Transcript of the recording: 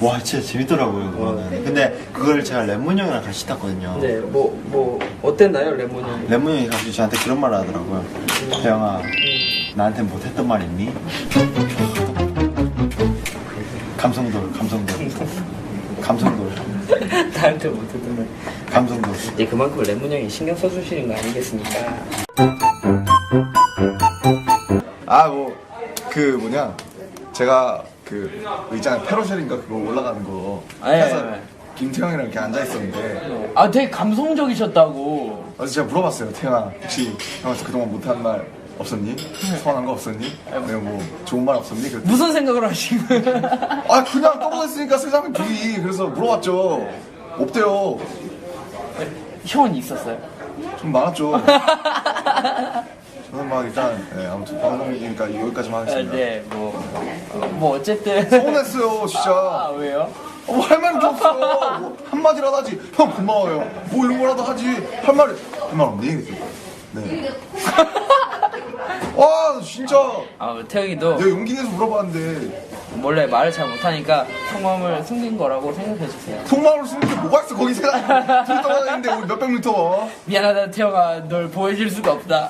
와 진짜 재밌더라고요 그거는. 근데 그걸 제가 레몬 형이랑 같이 탔거든요. 네, 뭐, 뭐, 어땠나요, 레몬 형? 레몬 형이 갑자기 저한테 그런 말을 하더라고요. 태영아 나한테 못했던 말 있니? 감성돌 감성돌. 감성돌. 나한테 못했던 말. 감성돌. 이제 그만큼 레몬 형이 신경 써주시는 거 아니겠습니까? 아 뭐 그 뭐냐 제가 그 의자에 페로셀인가 그거 올라가는 거 아, 예, 해서 예. 김태형이랑 이렇게 앉아 있었는데 아, 되게 감성적이셨다고. 그래서 제가 물어봤어요 태형아 혹시 형한테 그동안 못한 말 없었니? 서운한 거 없었니? 내가 뭐 좋은 말 없었니? 그랬더니 무슨 생각을 하신 거예요? 아 그냥 떠보냈으니까 세상에 불이 그래서 물어봤죠 없대요 형은 있었어요? 좀 많았죠 막 일단 네, 아무튼 방송이니까 여기까지만 아, 하겠습니다 네, 뭐, 어, 뭐, 어쨌든. 서운했어요 아, 진짜 왜요? 어, 뭐 할 말이 없어요. 뭐 한마디라도 하지. 형 고마워요. 뭐 이런 거라도 하지. 할 말이 할말 없니? 그랬더니, 네. 와 진짜 아, 태영이도 내가 용기 내서 물어봤는데 원래 말을 잘 못하니까 속마음을 숨긴 거라고 생각해주세요. 속마음을 숨는 게 뭐가 있어 거기 세상 둘 있는데 우리 몇백 미터 미안하다, 태영아. 널 보여줄 수가 없다.